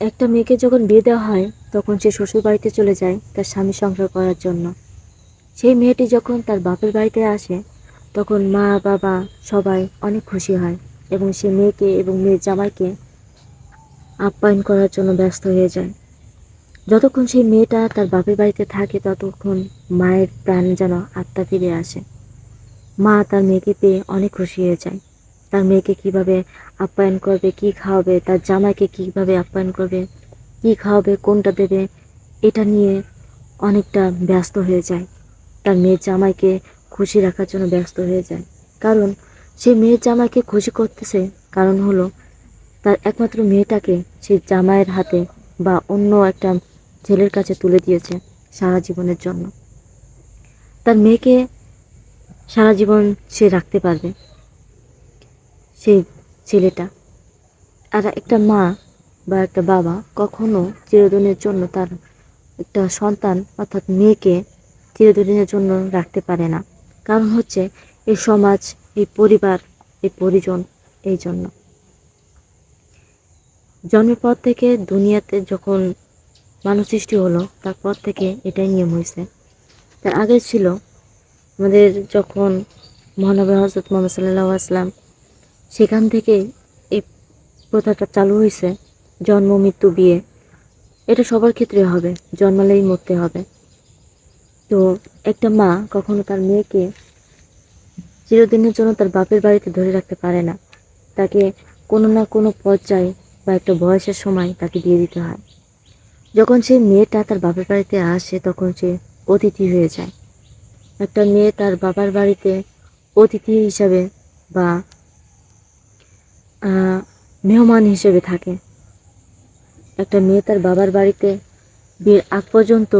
একটা মেয়েকে যখন বিয়ে দেওয়া হয়, তখন সে শ্বশুর বাড়িতে চলে যায় তার স্বামী সংসার করার জন্য। সেই মেয়েটি যখন তার বাপের বাড়িতে আসে, তখন মা, বাবা সবাই অনেক খুশি হয় এবং সে মেয়েকে এবং মেয়ের জামাইকে আপ্যায়ন করার জন্য ব্যস্ত হয়ে যায়। যতক্ষণ সেই মেয়েটা তার বাপের বাড়িতে থাকে, ততক্ষণ মায়ের প্রাণ যেন আত্মা ফিরে আসে। মা তার মেয়েকে পেয়ে অনেক খুশি হয়ে যায়। তার মেয়েকে কীভাবে আপ্যায়ন করবে, কি খাওয়াবে, তার জামাইকে কীভাবে আপ্যায়ন করবে, কি খাওয়াবে, কোনটা দেবে, এটা নিয়ে অনেকটা ব্যস্ত হয়ে যায়। তার মেয়ের জামাইকে খুশি রাখার জন্য ব্যস্ত হয়ে যায়। কারণ সে মেয়ের জামাইকে খুশি করতেছে, কারণ হলো তার একমাত্র মেয়েটাকে সে জামাইয়ের হাতে বা অন্য একটা ছেলের কাছে তুলে দিয়েছে সারা জীবনের জন্য। তার মেয়েকে সারা জীবন সে রাখতে পারবে। সেই ছেলেটা। আর একটা মা বা একটা বাবা কখনো চিরদিনের জন্য তার একটা সন্তান অর্থাৎ মেয়েকে চিরদিনের জন্য রাখতে পারে না। কারণ হচ্ছে এই সমাজ এই পরিবার এই পরিজন, এই জন্য। জন্মের পর থেকে দুনিয়াতে যখন মানুষ সৃষ্টি হলো, তারপর থেকে এটাই নিয়ম হয়েছে। তার আগে ছিল আমাদের যখন মহানবী হজরত মোহাম্মদ সাল্লাহ আসলাম সেখান থেকে এই প্রথাটা চালু হয়েছে। জন্ম, মৃত্যু, বিয়ে। এটা সবার ক্ষেত্রে হবে, জন্মালেই মরতে হবে। তো একটা মা কখনো তার মেয়েকে চিরদিনের জন্য তার বাপের বাড়িতে ধরে রাখতে পারে না। তাকে কোনো না কোনো পর্যায়ে বা একটা বয়সের সময় তাকে দিয়ে দিতে হয়। যখন সেই মেয়েটা তার বাপের বাড়িতে আসে, তখন সে অতিথি হয়ে যায়। একটা মেয়ে তার বাবার বাড়িতে অতিথি হিসাবে বা মেহমান হিসেবে থাকে। একটা মেয়ে তার বাবার বাড়িতে বিয়ের আগ পর্যন্ত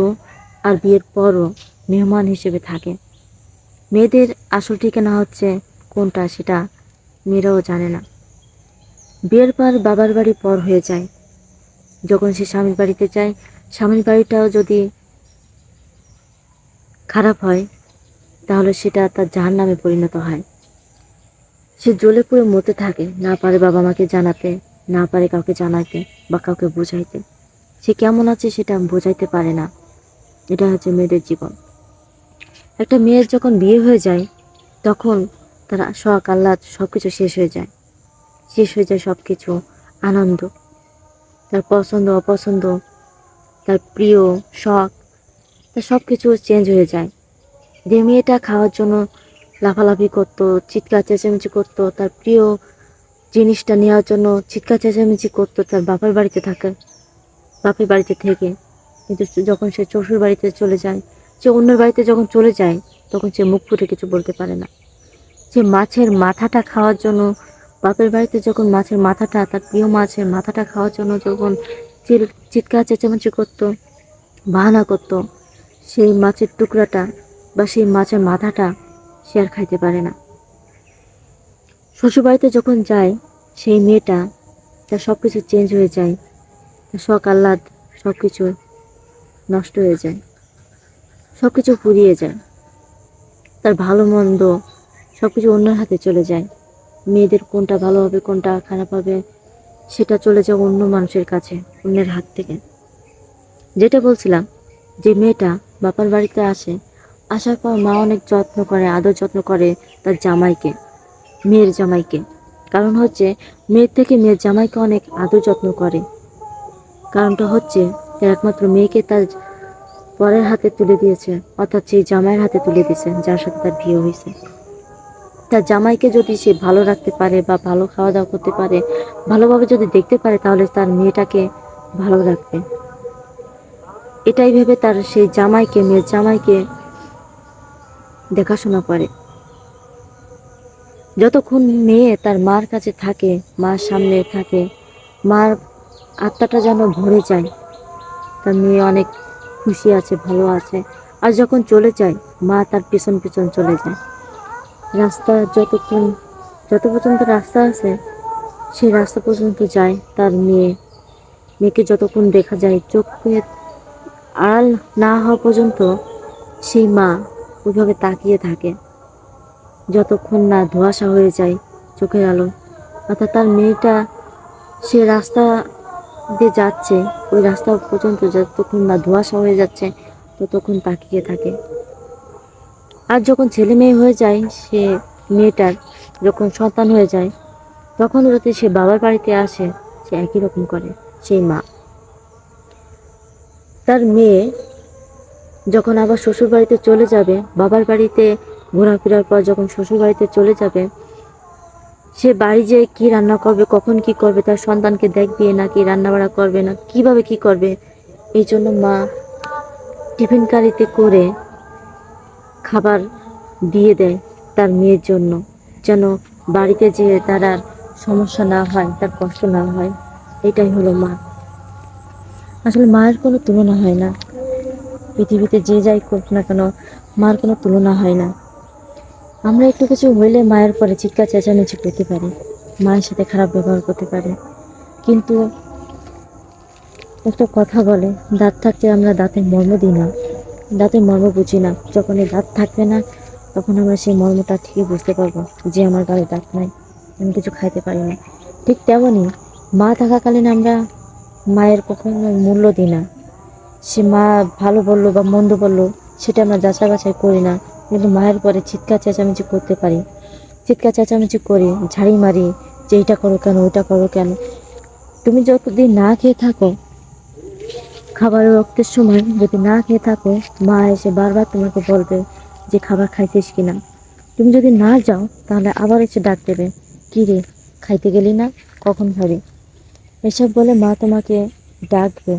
আর বিয়ের পরও মেহমান হিসেবে থাকে। মেয়েদের আসল ঠিকানা হচ্ছে কোনটা সেটা মেয়েরাও জানে না। বিয়ের পর বাবার বাড়ি পর হয়ে যায়। যখন সে স্বামীর বাড়িতে যায়, স্বামীর বাড়িটাও যদি খারাপ হয়, তাহলে সেটা তার জাহার নামে পরিণত হয়। সে জ্বলে পুড়ে মরতে থাকে, না পারে বাবা মাকে জানাতে, না পারে কাউকে জানাতে বা কাউকে বোঝাইতে। সে কেমন আছে সেটা বোঝাইতে পারে না। এটা হচ্ছে মেয়েদের জীবন। একটা মেয়ের যখন বিয়ে হয়ে যায়, তখন তার শখ, আহ্লাদ সব কিছু শেষ হয়ে যায়। শেষ হয়ে যায় সব কিছু আনন্দ। তার পছন্দ, অপছন্দ, তার প্রিয়, শখ, তার সব কিছু চেঞ্জ হয়ে যায়। যে মেয়েটা খাওয়ার জন্য লাফালাফি করতো, চিৎকার চেঁচামেচি করতো, তার প্রিয় জিনিসটা নেওয়ার জন্য চিৎকার চেঁচামেচি করতো তার বাপের বাড়িতে থাকে, বাপের বাড়িতে থেকে। কিন্তু যখন সে শ্বশুর বাড়িতে চলে যায়, সে অন্যের বাড়িতে যখন চলে যায়, তখন সে মুখ ফুটে কিছু বলতে পারে না। সে মাছের মাথাটা খাওয়ার জন্য, বাপের বাড়িতে যখন মাছের মাথাটা, তার প্রিয় মাছের মাথাটা খাওয়ার জন্য যখন চিৎকার চেঁচামেচি করতো, বাহানা করতো, সেই মাছের টুকরাটা বা সেই মাছের মাথাটা সে আর খাইতে পারে না। শ্বশুরবাড়িতে যখন যায়, সেই মেয়েটা, তার সব কিছু চেঞ্জ হয়ে যায়। তার শখ, আহ্লাদ সব কিছু নষ্ট হয়ে যায়। সব কিছু ফুরিয়ে যায়। তার ভালো মন্দ সব কিছু অন্যের হাতে চলে যায়। মেয়েদের কোনটা ভালো হবে, কোনটা খারাপ হবে, সেটা চলে যায় অন্য মানুষের কাছে, অন্যের হাত থেকে। যেটা বলছিলাম, যে মেয়েটা বাপার বাড়িতে আসে আসার পর মা অনেক যত্ন করে, আদর যত্ন করে তার জামাইকে, মেয়ের জামাইকে। কারণ হচ্ছে, মেয়ের থেকে মেয়ের জামাইকে অনেক আদর যত্ন করে। কারণটা হচ্ছে তার একমাত্র মেয়েকে তার পরের হাতে তুলে দিয়েছে, অর্থাৎ সেই জামাইয়ের হাতে তুলে দিয়েছে, যার সাথে তার বিয়ে হয়েছে। তার জামাইকে যদি সে ভালো রাখতে পারে বা ভালো খাওয়া দাওয়া করতে পারে, ভালোভাবে যদি দেখতে পারে, তাহলে তার মেয়েটাকে ভালো রাখবে। এটাই ভেবে তার সেই জামাইকে, মেয়ের জামাইকে দেখাশোনা করে। যতক্ষণ মেয়ে তার মার কাছে থাকে, মার সামনে থাকে, মার আত্মাটা যেন ভরে যায়, তার মেয়ে অনেক খুশি আছে, ভালো আছে। আর যখন চলে যায়, মা তার পিছন পিছন চলে যায়। রাস্তা যতক্ষণ, যত পর্যন্ত রাস্তা আছে, সেই রাস্তা পর্যন্ত যায় তার মেয়ে। মেয়েকে যতক্ষণ দেখা যায় চোখে আড়াল না হওয়া পর্যন্ত সেই মা ওইভাবে তাকিয়ে থাকে। যতক্ষণ না ধোঁয়াশা হয়ে যায় চোখের আলো, অর্থাৎ তার মেয়েটা সে রাস্তা দিয়ে যাচ্ছে, ওই রাস্তা পর্যন্ত যতক্ষণ না ধোঁয়াশা হয়ে যাচ্ছে, ততক্ষণ তাকিয়ে থাকে। আর যখন ছেলে মেয়ে হয়ে যায়, সে মেয়েটার যখন সন্তান হয়ে যায়, তখন যদি সে বাবার বাড়িতে আসে, সে একই রকম করে, সেই মা। তার মেয়ে যখন আবার শ্বশুর বাড়িতে চলে যাবে, বাবার বাড়িতে ঘোরাফেরার পর যখন শ্বশুর বাড়িতে চলে যাবে, সে বাড়ি যেয়ে কি রান্না করবে, কখন কি করবে, তার সন্তানকে দেখবে নাকি রান্না বাড়া করবে না, কীভাবে কি করবে? এই জন্য মা টিফিন কারিতে করে খাবার দিয়ে দেয় তার মেয়ের জন্য, যেন বাড়িতে যেয়ে তার আর সমস্যা না হয়, তার কষ্ট না হয়। এটাই হলো মা। আসলে মায়ের কোনো তুলনা হয় না। পৃথিবীতে যে যাই করুক না কেন, মার কোনো তুলনা হয় না। আমরা একটু কিছু হইলে মায়ের পরে চিৎকার, চেঁচামেচি করতে পারি। মায়ের সাথে খারাপ ব্যবহার করতে পারি। কিন্তু একটা কথা বলে, দাঁত থাকতে আমরা দাঁতের মর্ম দিই না। দাঁতের মর্ম বুঝি না। যখন এই দাঁত থাকবে না, তখন আমরা সেই মর্মটা ঠিকই বুঝতে পারব যে আমার গালে দাঁত নাই। আমি কিছু খাইতে পারি না। ঠিক তেমনই মা থাকাকালীন আমরা মায়ের কখনো মূল্য দিই না। সে মা ভালো বলল বা মন্দ বলল, সেটা আমরা যাচাই বাছাই করি না। কিন্তু মায়ের পরে চিৎকার, চেঁচামেচি করতে পারি। চিৎকার, চেঁচামেচি করি, ঝাড়ি মারি, যে এইটা করো কেন ওইটা করো কেন। তুমি যতদিন না খেয়ে থাকো, খাবারের রক্তের সময় যদি না খেয়ে থাকো, মা এসে বারবার তোমাকে বলবে যে খাবার খাইছিস কিনা। তুমি যদি না যাও, তাহলে আবার এসে ডাক দেবে, কি রে, খাইতে গেলি না? কখন খাবি? এসব বলে মা তোমাকে ডাকবে।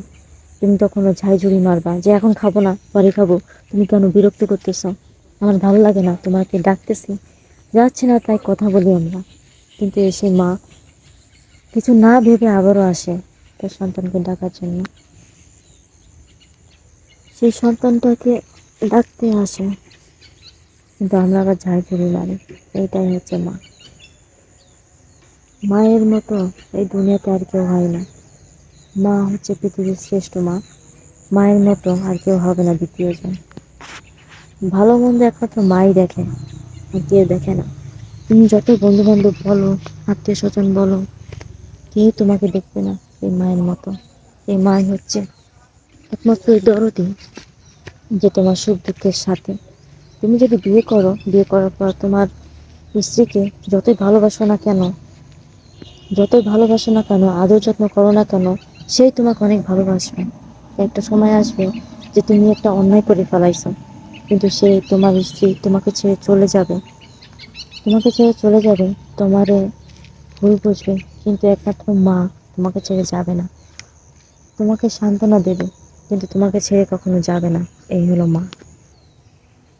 তুমি তখন ঝাইঝুড়ি মারবা যে এখন খাব না, পরে খাব। তুমি কেন বিরক্ত করতেছো? আমার ভালো লাগে না, তোমাকে ডাকতেছি। যাচ্ছে না তাই কথা বলি আমরা। কিন্তু এসে মা, কিছু না ভেবে আবারও আসে তার সন্তানকে ডাকার জন্য। সেই সন্তানটাকে ডাকতে আসে। কিন্তু আমরা আবার ঝাড়ঝুড়ি মারি। এইটাই হচ্ছে মা। মায়ের মতো এই দুনিয়াতে আর কেউ হয় না। মা হচ্ছে পৃথিবীর শ্রেষ্ঠ মা। মায়ের মতো আর কেউ হবে না দ্বিতীয়জন ভালো মন্দ একমাত্র মাই দেখে, আর কেউ দেখে না। তুমি যত বন্ধু বান্ধব বলো আত্মীয় স্বজন বলো, কেউ তোমাকে দেখবে না এই মায়ের মতো। এই মাই হচ্ছে একমাত্র এই দরদি যে তোমার সুখ দুঃখের সাথে। তুমি যদি বিয়ে করো, বিয়ে করার পর তোমার স্ত্রীকে যতই ভালোবাসো না কেন, যতই ভালোবাসো না কেন, আদর যত্ন করো না কেন সেই তোমাকে অনেক ভালোবাসবে। একটা সময় আসবে যে তুমি একটা অন্যায় করে ফেলাইছো। কিন্তু সে তোমার স্ত্রী তোমাকে ছেড়ে চলে যাবে। তোমাকে ছেড়ে চলে যাবে, তোমারে ভুল বুঝবে, কিন্তু একমাত্র মা তোমাকে ছেড়ে যাবে না। তোমাকে সান্ত্বনা দেবে, কিন্তু তোমাকে ছেড়ে কখনো যাবে না। এই হলো মা।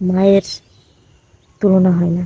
মায়ের তুলনা হয় না।